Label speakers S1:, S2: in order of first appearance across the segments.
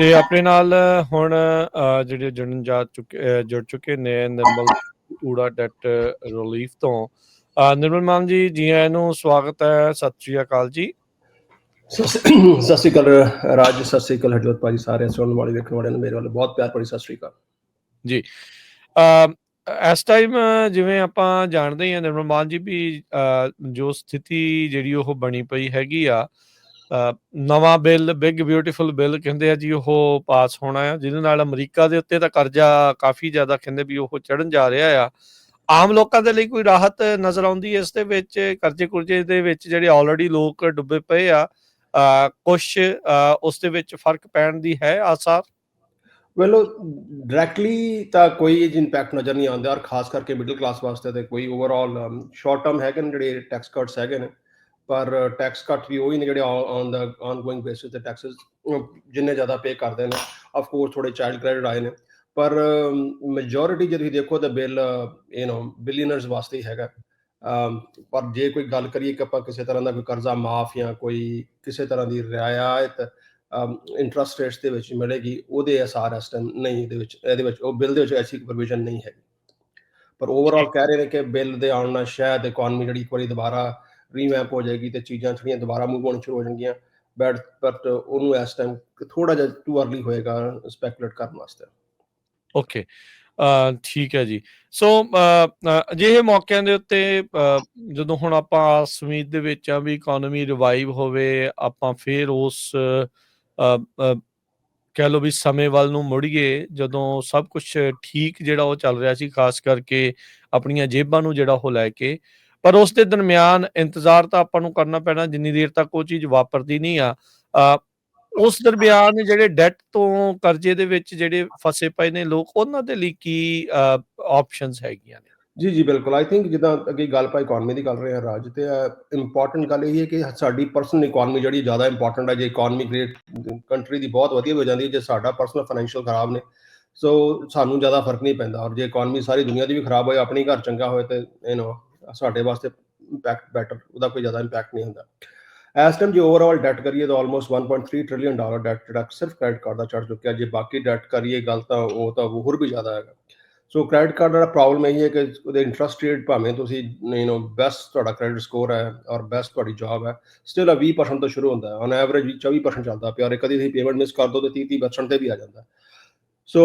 S1: ਤੇ ਆਪਣੇ ਨਾਲ ਹੁਣ ਜਿਹੜੇ ਜੁੜਨ ਜਾ ਚੁੱਕੇ ਜੁੜ ਚੁੱਕੇ ਨੇ ਨਿਰਮਲ ਊੜਾ ਡੈਟ ਰਿਲੀਫ ਤੋਂ। ਨਿਰਮਲ ਮਾਨ ਜੀ ਜੀ ਆਇਆਂ ਨੂੰ ਸਵਾਗਤ ਹੈ। ਸਤਿ ਸ਼੍ਰੀ ਅਕਾਲ ਜੀ।
S2: ਸਤਿ ਸ੍ਰੀ ਅਕਾਲ ਰਾਜ ਸਤਿ ਸ੍ਰੀ ਅਕਾਲ ਹਰਜੋਤ ਭਾਜੀ ਸਾਰੇ ਸੁਣਨ ਵਾਲੇ ਵੇਖਣ ਵਾਲਿਆਂ ਨੂੰ ਮੇਰੇ ਵੱਲੋਂ ਬਹੁਤ ਪਿਆਰ ਭਰੀ ਸਤਿ ਸ੍ਰੀ ਅਕਾਲ।
S1: ਜੀ। ਅ, ਇਸ ਟਾਈਮ ਜਿਵੇਂ ਆਪਾਂ ਜਾਣਦੇ ਹੀ ਨਿਰਮਲ ਮਾਨ ਜੀ ਵੀ ਜੋ ਸਥਿਤੀ ਜਿਹੜੀ ਉਹ ਬਣੀ ਪਈ ਹੈਗੀ ਆ ਨਵਾਂ ਬਿੱਲ ਬਿਗ ਬਿਊਟੀਫੁਲ ਬਿੱਲ ਕਹਿੰਦੇ ਆ ਜੀ, ਉਹ ਪਾਸ ਹੋਣਾ ਆ, ਜਿਹਦੇ ਨਾਲ ਅਮਰੀਕਾ ਦੇ ਉੱਤੇ ਤਾਂ ਕਰਜ਼ਾ ਕਾਫੀ ਜ਼ਿਆਦਾ ਕਹਿੰਦੇ ਵੀ ਉਹ ਚੜਨ ਜਾ ਰਿਹਾ ਆ। ਆਮ ਲੋਕਾਂ ਦੇ ਲਈ ਕੋਈ ਰਾਹਤ ਨਜ਼ਰ ਆਉਂਦੀ ਹੈ ਇਸ ਦੇ ਵਿੱਚ, ਕਰਜ਼ੇ ਕੁਰਜ਼ੇ ਦੇ ਵਿੱਚ ਜਿਹੜੇ ਆਲਰੇਡੀ ਲੋਕ ਡੁੱਬੇ ਪਏ ਆ ਕੁਝ ਉਸ ਦੇ ਵਿੱਚ ਫ਼ਰਕ ਪੈਣ ਦੀ ਹੈ ਆਸਾਰ?
S2: ਵੈਲੋ ਡਾਇਰੈਕਟਲੀ ਤਾਂ ਕੋਈ ਇੰਪੈਕਟ ਨਜ਼ਰ ਨਹੀਂ ਆਉਂਦਾ ਔਰ ਖਾਸ ਕਰਕੇ ਮਿਡਲ ਕਲਾਸ ਵਾਸਤੇ ਤੇ ਕੋਈ ਓਵਰਆਲ ਸ਼ਾਰਟ ਟਰਮ ਹੈਗੇ ਨੇ ਜਿਹੜੇ ਟੈਕਸ ਕੱਟਸ ਹੈਗੇ ਨੇ। ਪਰ ਟੈਕਸ ਕੱਟ ਵੀ ਉਹੀ ਨੇ ਜਿਹੜੇ ਔਨ ਦਾ ਆਨਗੋਇੰਗ ਬੇਸਿਸ ਤੇ ਟੈਕਸਸ ਜਿੰਨੇ ਜ਼ਿਆਦਾ ਪੇ ਕਰਦੇ ਨੇ ਆਫ ਕੋਰਸ ਥੋੜੇ ਚਾਈਲਡ ਕ੍ਰੈਡਿਟ ਆਏ ਨੇ। ਪਰ ਮੈਜੋਰਿਟੀ ਜੇ ਤੁਸੀਂ ਦੇਖੋ ਤਾਂ ਬਿੱਲ ਯੂ نو ਬਿਲੀਅਨਰਸ ਵਾਸਤੇ ਹੀ ਹੈਗਾ। ਪਰ ਜੇ ਕੋਈ ਗੱਲ ਕਰੀਏ ਕਿ ਆਪਾਂ ਕਿਸੇ ਤਰ੍ਹਾਂ ਦਾ ਕੋਈ ਕਰਜ਼ਾ ਮਾਫ ਜਾਂ ਕੋਈ ਕਿਸੇ ਤਰ੍ਹਾਂ ਦੀ ਰਿਆਇਤ ਇੰਟਰਸਟ ਰੇਟਸ ਦੇ ਵਿੱਚ ਮਿਲੇਗੀ ਉਹਦੇ ਅਸਾਰ ਇਸ ਟਾਈਮ ਨਹੀਂ ਇਹਦੇ ਵਿੱਚ ਇਹਦੇ ਵਿੱਚ ਉਹ ਬਿੱਲ ਦੇ ਵਿੱਚ ਐਸੀ ਪ੍ਰੋਵੀਜ਼ਨ ਨਹੀਂ ਹੈ ਪਰ ਓਵਰਆਲ ਕਹਿ ਰਹੇ ਨੇ ਕਿ ਬਿੱਲ ਦੇ ਆਉਣ ਨਾਲ ਸ਼ਾਇਦ ਇਕਨੋਮੀ ਜਿਹੜੀ ਇੱਕ ਵਾਰੀ ਦੁਬਾਰਾ ਰੀਮੈਪ ਹੋ ਜਾਏਗੀ ਤੇ ਚੀਜ਼ਾਂ ਥੋੜੀਆਂ ਦੁਬਾਰਾ ਮੂਵ ਹੋਣ ਸ਼ੁਰੂ ਹੋ ਜਾਣਗੀਆਂ। ਬਟ ਬਟ ਉਹਨੂੰ ਇਸ ਟਾਈਮ ਥੋੜਾ ਜਿਹਾ ਟੂ ਅਰਲੀ ਹੋਏਗਾ ਸਪੈਕੂਲੇਟ ਕਰਨ ਵਾਸਤੇ।
S1: ਓਕੇ ਠੀਕ ਹੈ ਜੀ। ਸੋ ਅਜਿਹੇ ਮੌਕਿਆਂ ਦੇ ਉੱਤੇ ਜਦੋਂ ਹੁਣ ਆਪਾਂ ਆਸ ਦੇ ਵਿੱਚ ਆ ਵੀ ਇਕਨੋਮੀ ਰਿਵਾਈਵ ਹੋਵੇ, ਆਪਾਂ ਫੇਰ ਉਸ ਕਹਿ ਲਓ ਵੀ ਸਮੇਂ ਵੱਲ ਨੂੰ ਮੁੜੀਏ, ਜਦੋਂ ਸਭ ਕੁਝ ਠੀਕ ਜਿਹੜਾ ਉਹ ਚੱਲ ਰਿਹਾ ਸੀ, ਖਾਸ ਕਰਕੇ ਆਪਣੀਆਂ ਜੇਬਾਂ ਨੂੰ ਜਿਹੜਾ ਉਹ ਲੈ ਕੇ ਪਰ ਉਸ ਦੇ ਦਰਮਿਆਨ ਇੰਤਜ਼ਾਰ ਤਾਂ ਆਪਾਂ ਨੂੰ ਕਰਨਾ ਪੈਣਾ, ਜਿੰਨੀ ਦੇਰ ਤੱਕ ਉਹ ਚੀਜ਼ ਵਾਪਰਦੀ ਨਹੀਂ ਆ। ਉਸ ਦਰਮਿਆਨ ਜਿਹੜੇ ਡੈਟ ਤੋਂ ਕਰਜ਼ੇ ਦੇ ਵਿੱਚ ਜਿਹੜੇ ਫਸੇ ਪਏ ਨੇ ਲੋਕ, ਉਹਨਾਂ ਦੇ ਲਈ ਕੀ ਆਪਸ਼ਨਸ ਹੈਗੀਆਂ ਨੇ?
S2: ਜੀ ਜੀ, ਬਿਲਕੁਲ। ਆਈ ਥਿੰਕ ਜਿੱਦਾਂ ਅੱਗੇ ਗੱਲ ਪਾ ਇਕਨੋਮੀ ਦੀ ਕਰ ਰਹੇ ਹਾਂ, ਰਾਜ ਤੇ ਇੰਪੋਰਟੈਂਟ ਗੱਲ ਇਹ ਹੈ ਕਿ ਸਾਡੀ ਪਰਸਨਲ ਇਕਨੋਮੀ ਜਿਹੜੀ ਜ਼ਿਆਦਾ ਇੰਪੋਰਟੈਂਟ ਹੈ। ਜੇ ਇਕਨੋਮੀ ਗ੍ਰੇਟ ਕੰਟਰੀ ਦੀ ਬਹੁਤ ਵਧੀਆ ਹੋ ਜਾਂਦੀ ਹੈ, ਜੇ ਸਾਡਾ ਪਰਸਨਲ ਫਾਈਨੈਂਸ਼ੀਅਲ ਖਰਾਬ ਨੇ ਸੋ ਸਾਨੂੰ ਜ਼ਿਆਦਾ ਫ਼ਰਕ ਨਹੀਂ ਪੈਂਦਾ। ਔਰ ਜੇ ਇਕਨੋਮੀ ਸਾਰੀ ਦੁਨੀਆ ਦੀ ਵੀ ਖਰਾਬ ਹੋਏ, ਆਪਣੀ ਘਰ ਚੰਗਾ ਹੋਏ ਤੇ ਯੂ نو ਸਾਡੇ ਵਾਸਤੇ ਇੰਪੈਕਟ ਬੈਟਰ ਉਹਦਾ ਕੋਈ ਜ਼ਿਆਦਾ ਇੰਪੈਕਟ ਨਹੀਂ ਹੁੰਦਾ। ਇਸ ਟਾਈਮ ਜੇ ਓਵਰਆਲ ਡੈਟ ਕਰੀਏ ਤਾਂ ਆਲਮੋਸਟ 1.3 ਟ੍ਰਿਲੀਅਨ ਡਾਲਰ ਡੈਟ ਜਿਹੜਾ ਸਿਰਫ ਕ੍ਰੈਡਿਟ ਕਾਰਡ ਦਾ ਚੜ ਚੁੱਕਿਆ, ਜੇ ਬਾਕੀ ਡੈਟ ਕਰੀਏ ਗੱਲ ਤਾਂ ਉਹ ਤਾਂ ਹੋਰ ਵੀ ਜ਼ਿਆਦਾ ਹੈਗਾ। ਸੋ ਕ੍ਰੈਡਿਟ ਕਾਰਡ ਦਾ ਪ੍ਰੋਬਲਮ ਇਹ ਹੈ ਕਿ ਉਹਦੇ ਇੰਟਰਸਟ ਰੇਟ ਭਾਵੇਂ ਤੁਸੀਂ ਯੂ نو ਬੈਸਟ ਤੁਹਾਡਾ ਕ੍ਰੈਡਿਟ ਸਕੋਰ ਹੈ ਔਰ ਬੈਸਟ ਤੁਹਾਡੀ ਜੌਬ ਹੈ ਸਟਿਲ ਆ 20% ਤੋਂ ਸ਼ੁਰੂ ਹੁੰਦਾ ਹੈ। ਔਨ ਐਵਰੇਜ 24% ਚੱਲਦਾ ਪਿਆ ਔਰ ਕਦੀ ਤੁਸੀਂ ਪੇਮੈਂਟ ਮਿਸ ਕਰ ਦੋ ਤੇ 30 30% ਤੇ ਵੀ ਆ ਜਾਂਦਾ। ਸੋ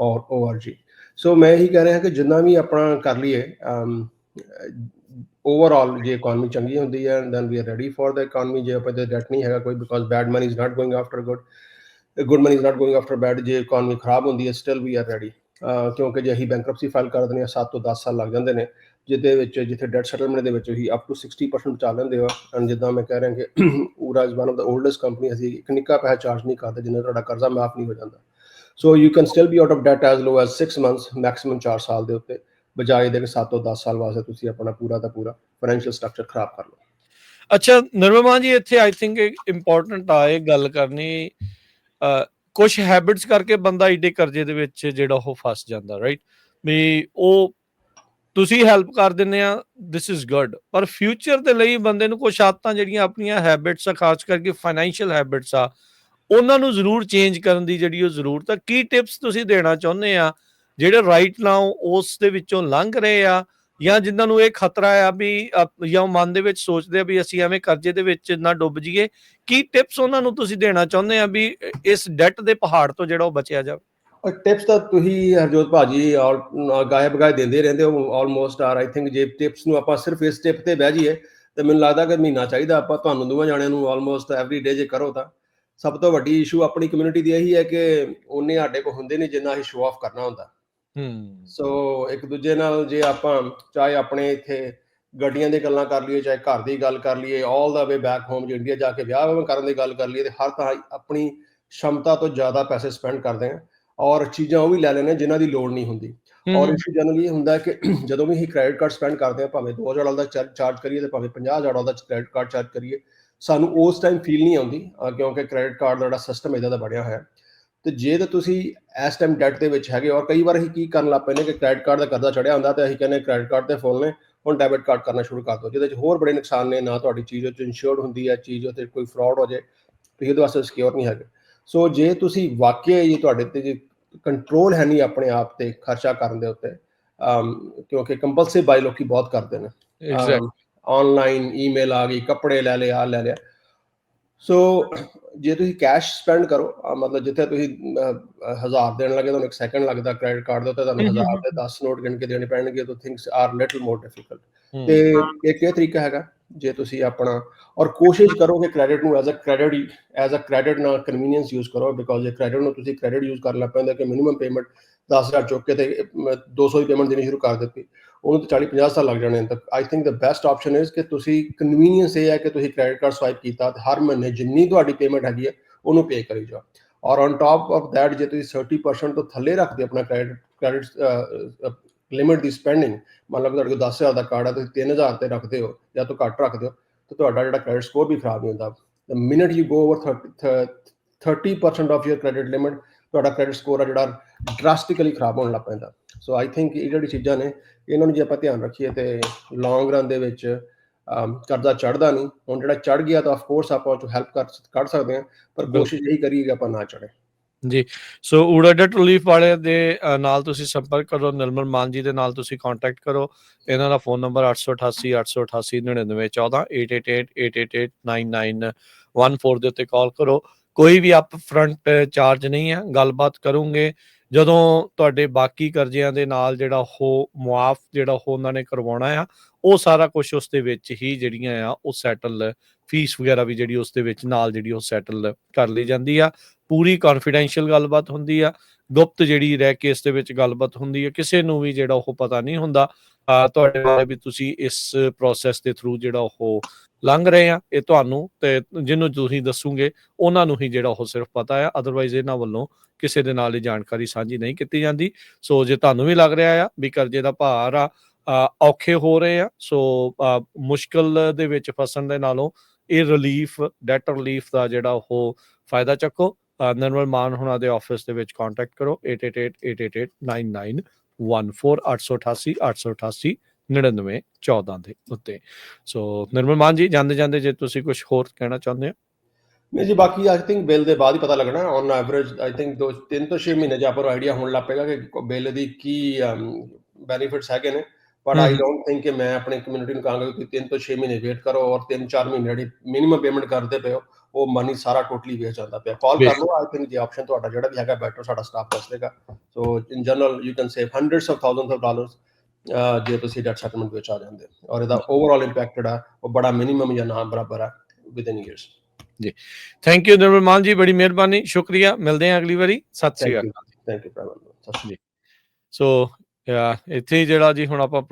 S2: ਔਰ ooraa.org ਸੋ ਮੈਂ ਇਹੀ ਕਹਿ ਰਿਹਾ ਕਿ ਜਿੰਨਾ ਵੀ ਆਪਣਾ ਕਰ ਲਈਏ ਓਵਰਆਲ ਜੇ ਇਕਨੋਮੀ ਚੰਗੀ ਹੁੰਦੀ ਹੈ then we are ready for the economy ਜੇ ਆਪਾਂ ਤੇ ਡੈਟ ਨਹੀਂ ਹੈਗਾ ਕੋਈ because bad money is not going after good good money is not going after bad ਜੇ ਇਕਨੋਮੀ ਖਰਾਬ ਹੁੰਦੀ ਹੈ ਸਟਿਲ ਵੀ ਆਰ ਰੈਡੀ ਕਿਉਂਕਿ ਜੇ ਅਸੀਂ ਬੈਂਕਰਪਸੀ ਫਾਈਲ ਕਰ ਦਿੰਦੇ ਆ 7 ਤੋਂ 10 ਸਾਲ ਲੱਗ ਜਾਂਦੇ ਨੇ, ਜਿਹਦੇ ਵਿੱਚ, ਜਿੱਥੇ ਡੈਟ ਸੈਟਲਮੈਂਟ ਦੇ ਵਿੱਚ ਹੀ ਅਪ ਟੂ 60% ਬਚਾ ਲੈਂਦੇ ਹੋ। ਐਂਡ ਜਿੱਦਾਂ ਮੈਂ ਕਹਿ ਰਿਹਾ ਕਿ Aura is one of the oldest company ਅਸੀਂ ਇੱਕ ਨਿੱਕਾ ਪੈਸਾ ਚਾਰਜ ਨਹੀਂ ਕਰਦੇ, ਜਿੰਨਾ ਤੁਹਾਡਾ ਕਰਜ਼ਾ ਮਾਫ ਨਹੀਂ ਹੋ ਜਾਂਦਾ। So you can still be out of debt as low as 6 months maximum 4 ਸਾਲ ਦੇ ਉੱਤੇ, ਬਜਾਏ ਦੇ ਕਿ 7 ਤੋਂ 10 ਸਾਲ ਵਾਸਤੇ ਤੁਸੀਂ ਆਪਣਾ ਪੂਰਾ ਦਾ ਪੂਰਾ ਫਾਈਨੈਂਸ਼ੀਅਲ ਸਟਰਕਚਰ ਖਰਾਬ ਕਰ ਲਓ।
S1: ਅੱਛਾ, ਨਰਮਾ ਜੀ, ਇੱਥੇ ਆਈ ਥਿੰਕ ਇੰਪੋਰਟੈਂਟ ਆ ਇਹ ਗੱਲ ਕਰਨੀ ਕੁਝ ਹੈਬਿਟਸ ਕਰਕੇ ਬੰਦਾ ਈਡੇ ਕਰਜ਼ੇ ਦੇ ਵਿੱਚ ਜਿਹੜਾ ਉਹ ਫਸ ਜਾਂਦਾ ਰਾਈਟ ਵੀ ਉਹ ਤੁਸੀਂ ਹੈਲਪ ਕਰ ਦਿੰਦੇ ਆ ਥਿਸ ਇਜ਼ ਗੁੱਡ ਪਰ ਫਿਊਚਰ ਦੇ ਲਈ ਬੰਦੇ ਨੂੰ ਕੁਝ ਆਦਤਾਂ ਜਿਹੜੀਆਂ ਆਪਣੀਆਂ ਹੈਬਿਟਸ ਆ, ਖਾਸ ਕਰਕੇ ਫਾਈਨੈਂਸ਼ੀਅਲ ਹੈਬਿਟਸ ਆ ਉਹਨਾਂ ਨੂੰ ਜ਼ਰੂਰ ਚੇਂਜ ਕਰਨ ਦੀ ਜਿਹੜੀ ਉਹ ਜ਼ਰੂਰਤ ਆ। ਕੀ ਟਿਪਸ ਤੁਸੀਂ ਦੇਣਾ ਚਾਹੁੰਦੇ ਆ? ਜਿਹੜੇ ਰਾਈਟ ਨਾਓ ਉਸ ਦੇ ਵਿੱਚੋਂ ਲੰਘ ਰਹੇ ਆ ਜਾਂ ਜਿਨ੍ਹਾਂ ਨੂੰ ਇਹ ਖਤਰਾ ਆ ਵੀ ਜਾਂ ਮਨ ਦੇ ਵਿੱਚ ਸੋਚਦੇ ਆ ਵੀ ਅਸੀਂ ਐਵੇਂ ਕਰਜ਼ੇ ਦੇ ਵਿੱਚ ਨਾ ਡੁੱਬ ਜਾਈਏ। ਕੀ ਟਿਪਸ ਉਹਨਾਂ ਨੂੰ ਤੁਸੀਂ ਦੇਣਾ ਚਾਹੁੰਦੇ ਆ ਵੀ ਇਸ ਡੈਟ ਦੇ ਪਹਾੜ ਤੋਂ ਜਿਹੜਾ ਉਹ ਬਚਿਆ ਜਾਵੇ?
S2: ਟਿਪਸ ਤਾਂ ਤੁਸੀਂ ਹਰਜੋਤ ਭਾਜੀ ਗਾਇਬ ਬਗਾਏ ਦਿੰਦੇ ਰਹਿੰਦੇ ਹੋ ਆਲਮੋਸਟ ਆਰ ਆਈ ਥਿੰਕ ਜੇ ਟਿਪਸ ਨੂੰ ਆਪਾਂ ਸਿਰਫ ਇਸ ਟਿਪ ਤੇ ਬਹਿ ਜਾਈਏ, ਤੇ ਮੈਨੂੰ ਲੱਗਦਾ ਕਿ ਮਹੀਨਾ ਚਾਹੀਦਾ ਆਪਾਂ ਤੁਹਾਨੂੰ ਦੋਵਾਂ ਜਾਣਿਆਂ ਨੂੰ ਆਲਮੋਸਟ ਐਵਰੀ ਡੇ ਜੇ ਕਰੋ ਤਾਂ। ਸਭ ਤੋਂ ਵੱਡੀ ਇਸ਼ੂ ਆਪਣੀ ਕਮਿਊਨਿਟੀ ਦੀ ਇਹੀ ਹੈ ਕਿ ਉਹਨੇ ਸਾਡੇ ਕੋਲ ਹੁੰਦੇ ਨਹੀਂ ਜਿੰਨਾ ਅਸੀਂ ਸ਼ੋਅ ਆਫ ਕਰਨਾ ਹੁੰਦਾ।
S1: ਹੂੰ।
S2: ਸੋ ਇੱਕ ਦੂਜੇ ਨਾਲ ਜੇ ਆਪਾਂ ਚਾਹੇ ਆਪਣੇ ਇੱਥੇ ਗੱਡੀਆਂ ਦੀ ਗੱਲਾਂ ਕਰ ਲਈਏ ਚਾਹੇ ਘਰ ਦੀ ਗੱਲ ਕਰ ਲਈਏ all the way back home ਜੇ ਇੰਡੀਆ ਜਾ ਕੇ ਵਿਆਹ ਕਰਨ ਦੀ ਗੱਲ ਕਰ ਲਈਏ ਤੇ ਹਰ ਤਾਂ ਆਪਣੀ ਸ਼ਮਤਾ ਤੋਂ ਜ਼ਿਆਦਾ ਪੈਸੇ ਸਪੈਂਡ ਕਰਦੇ ਹਾਂ ਔਰ ਚੀਜ਼ਾਂ ਉਹ ਵੀ ਲੈ ਹਾਂ ਜਿਨ੍ਹਾਂ ਦੀ ਲੋੜ ਨਹੀਂ ਹੁੰਦੀ। ਔਰ ਇਸ਼ੂ ਜਨਰਲੀ ਇਹ ਹੁੰਦਾ ਕਿ ਜਦੋਂ ਵੀ ਅਸੀਂ ਕ੍ਰੈਡਿਟ ਕਾਰਡ ਸਪੈਂਡ ਕਰਦੇ ਹਾਂ ਭਾਵੇਂ 2000 ਡਾਲਰ ਦਾ ਚਾਰਜ ਕਰੀਏ ਤੇ ਭਾਵੇਂ 50000 ਡਾਲਰ ਦਾ ਕ੍ਰੈਡਿਟ ਕਾਰਡ ਚਾਰਜ ਕਰੀਏ ਸਾਨੂੰ ਉਸ ਟਾਈਮ ਫੀਲ ਨਹੀਂ ਆਉਂਦੀ ਕਿਉਂਕਿ ਕ੍ਰੈਡਿਟ ਕਾਰਡ ਦਾ ਜਿਹੜਾ ਸਿਸਟਮ ਇਹਦਾ ਦਾ ਬਣਿਆ ਹੋਇਆ। ਤੇ ਜੇ ਤਾਂ ਤੁਸੀਂ ਇਸ ਟਾਈਮ ਡੈਟ ਦੇ ਵਿੱਚ ਹੈਗੇ ਔਰ ਕਈ ਵਾਰ ਅਸੀਂ ਕੀ ਕਰਨ ਲੱਗ ਪੈਂਦੇ ਕਿ ਕ੍ਰੈਡਿਟ ਕਾਰਡ ਦਾ ਕਰਜ਼ਾ ਚੜਿਆ ਹੁੰਦਾ ਤੇ ਅਸੀਂ ਕਹਿੰਦੇ ਕ੍ਰੈਡਿਟ ਕਾਰਡ ਤੇ ਫੋਨ ਨੇ ਹੁਣ ਡੈਬਿਟ ਕਾਰਡ ਕਰਨਾ ਸ਼ੁਰੂ ਕਰ ਦਿਓ। ਜਿਹਦੇ ਵਿੱਚ ਹੋਰ ਬੜੇ ਨੁਕਸਾਨ ਨੇ ਨਾ ਤੁਹਾਡੀ ਚੀਜ਼ ਉੱਤੇ ਇੰਸ਼ੋਰਡ ਹੁੰਦੀ ਹੈ ਚੀਜ਼ ਉੱਤੇ ਕੋਈ ਫਰਾਡ ਹੋ ਜਾਏ ਤੁਸੀਂ ਇਹਦੇ ਵਾਸਤੇ ਸਿਕਿਉਰ ਨਹੀਂ ਹੈਗੇ। ਸੋ ਜੇ ਤੁਸੀਂ ਵਾਕਿਆ ਹੀ ਤੁਹਾਡੇ ਤੇ ਜੇ ਕੰਟਰੋਲ ਹੈ ਨਹੀਂ ਆਪਣੇ ਆਪ ਤੇ ਖਰਚਾ ਕਰਨ ਦੇ ਉੱਤੇ ਕਿਉਂਕਿ ਕੰਪਲਸਿਵ ਬਾਈ ਲੋਕੀ ਬਹੁਤ ਕਰਦੇ ਨੇ।
S1: ਐਗਜ਼ੈਕਟ
S2: ਆਨਲਾਈਨ ਈਮੇਲ ਆ ਗਈ ਕੱਪੜੇ ਲੈ ਲਏ ਆ ਲੈ ਲਿਆ। ਸੋ ਜੇ ਤੁਸੀਂ ਕੈਸ਼ ਸਪੈਂਡ ਕਰੋ ਮਤਲਬ ਜਿੱਥੇ ਤੁਸੀਂ ਅਹ, ਅਹ, ਹਜ਼ਾਰ ਦੇਣ ਲੱਗੇ ਤੁਹਾਨੂੰ ਇੱਕ ਸੈਕਿੰਡ ਲੱਗਦਾ ਕ੍ਰੈਡਿਟ ਕਾਰਡ ਦੇ ਉੱਤੇ ਤੁਹਾਨੂੰ
S1: ਹਮ, ਹਮ,
S2: ਹਜ਼ਾਰ ਦੇ 10 ਨੋਟ ਗਿਣ ਕੇ ਦੇਣੇ ਪੈਣਗੇ ਤਾਂ things are little more difficult ਤੇ ਇੱਕ ਇਹ ਤਰੀਕਾ ਹੈਗਾ ਜੇ ਤੁਸੀਂ ਆਪਣਾ ਔਰ ਕੋਸ਼ਿਸ਼ ਕਰੋ ਕਿ ਕ੍ਰੈਡਿਟ ਨੂੰ as a credit as a credit ਨਾਲ ਕਨਵੀਨੀਅੰਸ ਯੂਜ਼ ਕਰੋ ਬਿਕੋਜ਼ ਜੇ ਕ੍ਰੈਡਿਟ ਨੂੰ ਤੁਸੀਂ ਕ੍ਰੈਡਿਟ ਯੂਜ਼ ਕਰਨ ਪੈਂਦੇ ਕਿ ਮਿਨੀਮਮ ਪੇਮੈਂਟ 10000 ਚੁੱਕ ਕੇ ਤੇ ਅਮ, 200 ਦੀ ਪੇਮੈਂਟ ਦੇਣੀ ਸ਼ੁਰੂ ਕਰ ਦਿੱਤੀ ਉਹਨੂੰ ਤਾਂ 40 50 ਸਾਲ ਲੱਗ ਜਾਣੇ ਨੇ ਤਾਂ I think the best option is ਕਿ ਤੁਸੀਂ ਕਨਵੀਨੀਅੰਸ ਇਹ ਹੈ ਕਿ ਤੁਸੀਂ ਕ੍ਰੈਡਿਟ ਕਾਰਡ ਸਵਾਈਪ ਕੀਤਾ ਤੇ ਹਰ ਮਹੀਨੇ ਜਿੰਨੀ ਤੁਹਾਡੀ ਪੇਮੈਂਟ ਹੈਗੀ ਹੈ ਉਹਨੂੰ ਪੇ ਕਰੀ ਜਾਓ ਔਰ ਔਨ ਟਾਪ ਆਫ ਥੈਟ ਜੇ ਤੁਸੀਂ 30% ਤੋਂ ਥੱਲੇ ਰੱਖਦੇ ਆਪਣਾ ਕ੍ਰੈਡਿਟ ਕ੍ਰੈਡਿਟ ਲਿਮਿਟ ਦੀ ਸਪੈਂਡਿੰਗ ਮਤਲਬ ਤੁਹਾਡੇ ਕੋਲ 10000 ਦਾ ਕਾਰਡ ਹੈ ਤੁਸੀਂ 3000 ਤੇ ਰੱਖਦੇ ਹੋ ਜਾਂ ਤੋਂ ਘੱਟ ਰੱਖਦੇ ਹੋ ਤਾਂ ਤੁਹਾਡਾ ਜਿਹੜਾ ਕ੍ਰੈਡਿਟ ਸਕੋਰ ਵੀ ਖਰਾਬ ਨਹੀਂ ਹੁੰਦਾ the minute you go over 30 30% of your credit limit ਤੁਹਾਡਾ ਕ੍ਰੈਡਿਟ ਸਕੋਰ ਆ ਜਿਹੜਾ ਡਰਾਸਟਿਕਲੀ ਖਰਾਬ ਹੋਣ ਲੱਗ ਪੈਂਦਾ। ਸੋ ਆਈ ਥਿੰਕ ਇਹ ਜਿਹੜੀ ਚੀਜ਼ਾਂ ਨੇ ਇਹਨਾਂ ਨੂੰ ਜੇ ਆਪਾਂ ਧਿਆਨ ਰੱਖੀਏ ਤੇ ਲੌਂਗ ਰਨ ਦੇ ਵਿੱਚ ਕਰਜ਼ਾ ਚੜਦਾ ਨਹੀਂ। ਹੁਣ ਜਿਹੜਾ ਚੜ ਗਿਆ ਤਾਂ ਆਫ ਕੋਰਸ ਆਪਾਂ ਉਹ ਹੈਲਪ ਕਰ ਕੱਢ ਸਕਦੇ ਹਾਂ ਪਰ। ਕੋਸ਼ਿਸ਼ ਇਹੀ ਕਰੀਏ ਕਿ ਆਪਾਂ ਨਾ ਚੜੇ
S1: ਸੋ ਊੜਾ ਡਟ ਰਿਲੀਫ ਵਾਲੇ ਦੇ ਨਾਲ ਤੁਸੀਂ ਸੰਪਰਕ ਕਰੋ ਨਿਰਮਲ ਮਾਨ ਜੀ ਦੇ ਨਾਲ ਤੁਸੀਂ ਕੰਟੈਕਟ ਕਰੋ। ਇਹਨਾਂ ਦਾ ਫੋਨ ਨੰਬਰ 888 888 9914 888-888-9914 ਦੇ ਉੱਤੇ ਕਾਲ ਕਰੋ। ਕੋਈ ਵੀ ਅਪ ਫਰੰਟ ਚਾਰਜ ਨਹੀਂ ਹੈ, ਗੱਲਬਾਤ ਕਰੂੰਗੇ। ਜਦੋਂ ਤੁਹਾਡੇ ਬਾਕੀ ਕਰਜ਼ਿਆਂ ਦੇ ਨਾਲ ਜਿਹੜਾ ਉਹ ਮੁਆਫ ਜਿਹੜਾ ਉਹ ਉਹਨਾਂ ਨੇ ਕਰਵਾਉਣਾ ਆ, ਉਹ ਸਾਰਾ ਕੁਝ ਉਸ ਦੇ ਵਿੱਚ ਹੀ ਜਿਹੜੀਆਂ ਆ, ਉਹ ਸੈਟਲ ਫੀਸ ਵਗੈਰਾ ਵੀ ਜਿਹੜੀ ਉਸ ਦੇ ਵਿੱਚ ਨਾਲ ਜਿਹੜੀ ਉਹ ਸੈਟਲ ਕਰ ਲਈ ਜਾਂਦੀ ਆ। ਪੂਰੀ ਕੌਨਫੀਡੈਂਸ਼ੀਅਲ ਗੱਲਬਾਤ ਹੁੰਦੀ ਆ। ਗੁਪਤ ਜਿਹੜੀ ਰਹਿ ਕੇ ਇਸ ਦੇ ਵਿੱਚ ਗੱਲਬਾਤ ਹੁੰਦੀ ਹੈ ਕਿਸੇ ਨੂੰ ਵੀ ਜਿਹੜਾ ਉਹ ਪਤਾ ਨਹੀਂ ਹੁੰਦਾ। ਤੁਹਾਡੇ ਬਾਰੇ ਵੀ ਤੁਸੀਂ ਇਸ ਪ੍ਰੋਸੈਸ ਦੇ ਥਰੂ ਜਿਹੜਾ ਉਹ ਲੰਘ ਰਹੇ ਆ ਇਹ ਤੁਹਾਨੂੰ ਤੇ ਜਿਹਨੂੰ ਤੁਸੀਂ ਦੱਸੋਗੇ ਉਹਨਾਂ ਨੂੰ ਹੀ ਜਿਹੜਾ ਉਹ ਸਿਰਫ ਪਤਾ ਆ ਅਦਰਵਾਈਜ਼ ਇਹਨਾਂ ਵੱਲੋਂ ਕਿਸੇ ਦੇ ਨਾਲ ਇਹ ਜਾਣਕਾਰੀ ਸਾਂਝੀ ਨਹੀਂ ਕੀਤੀ ਜਾਂਦੀ। ਸੋ ਜੇ ਤੁਹਾਨੂੰ ਵੀ ਲੱਗ ਰਿਹਾ ਆ ਵੀ ਕਰਜ਼ੇ ਦਾ ਭਾਰ ਆ ਔਖੇ ਹੋ ਰਹੇ ਆ ਸੋ ਅਹ ਮੁਸ਼ਕਲ ਦੇ ਵਿੱਚ ਫਸਣ ਦੇ ਨਾਲੋਂ ਇਹ ਰਿਲੀਫ ਡੈਟ ਰਿਲੀਫ ਦਾ ਜਿਹੜਾ ਉਹ ਫਾਇਦਾ ਚੱਕੋ। ਅ, ਨਿਰਮਲ ਮਾਨ ਹੁਣਾਂ ਦੇ ਆਫਿਸ ਦੇ ਵਿੱਚ ਕੰਟੈਕਟ ਕਰੋ 8888889914 888 9914 ਦੇ ਉੱਤੇ। ਸੋ ਨਿਰਮਲ ਮਾਨ ਜੀ ਜਾਂਦੇ ਜਾਂਦੇ ਜੇ ਤੁਸੀਂ ਕੁਝ ਹੋਰ ਕਹਿਣਾ ਚਾਹੁੰਦੇ ਹੋ?
S2: ਨਹੀਂ ਜੀ ਬਾਕੀ ਆਈ ਥਿੰਕ ਬਿੱਲ ਦੇ ਬਾਅਦ ਹੀ ਪਤਾ ਲੱਗਣਾ। ਔਨ ਐਵਰੇਜ ਆਈ ਥਿੰਕ ਦੋ ਤਿੰਨ ਤੋਂ 6 ਮਹੀਨੇ ਆਪਾਂ ਨੂੰ ਆਈਡੀਆ ਹੋਣ ਲੱਗ ਪਏਗਾ ਕਿ ਬਿੱਲ ਦੀ ਕੀ ਬੈਨੀਫਿਟਸ ਹੈਗੇ ਨੇ। But I. ਡੋਨਟ ਥਿੰਕ ਕਿ ਮੈਂ ਆਪਣੀ ਕਮਿਊਨਿਟੀ ਨੂੰ ਕਹਾਂਗਾ ਕਿ ਤਿੰਨ ਤੋਂ 6 ਮਹੀਨੇ ਵੇਟ ਕਰੋ ਔਰ 3-4 ਮਹੀਨੇ ਜਿਹੜੀ ਮਿਨੀਮਮ ਪੇਮੈਂਟ ਕਰਦੇ ਪਏ ਹੋ ਉਹ ਮਨੀ ਸਾਰਾ ਟੋਟਲੀ ਵੇਚ ਜਾਂਦਾ ਪਿਆ। ਕਾਲ ਕਰ। ਲਓ ਆਈ ਥਿੰਕ ਜੇ ਆਪਸ਼ਨ ਤੁਹਾਡਾ ਜਿਹੜਾ ਵੀ ਹੈਗਾ ਬੈਟਰ ਸਾਡਾ ਸਟਾਫ ਦੱਸ ਦੇਗਾ। So in general you can save hundreds of thousands of dollars ਜੇ ਤੁਸੀਂ ਡੈਟ ਸੈਟਲਮੈਂਟ ਵਿੱਚ ਆ ਜਾਂਦੇ। ਔਰ ਇਹਦਾ ਓਵਰਆਲ ਇੰਪੈਕਟ ਜਿਹੜਾ ਉਹ ਬੜਾ ਮਿਨੀਮਮ ਜਾਂ ਨਾ ਬਰਾਬਰ ਹੈ within years
S1: thank you Nirmal ji ਬੜੀ ਮਿਹਰਬਾਨੀ ਸ਼ੁਕਰੀਆ। ਮਿਲਦੇ ਹਾਂ ਅਗਲੀ ਵਾਰੀ। ਸਤਿ ਸ਼੍ਰੀ ਅਕਾਲ।
S2: ਥੈਂਕ ਯੂ ਸਤਿ ਸ਼੍ਰੀ ਅਕਾਲ
S1: ਸੋ ਇੱਥੇ ਜਿਹੜਾ ਜੀ ਹੁਣ ਆਪਾਂ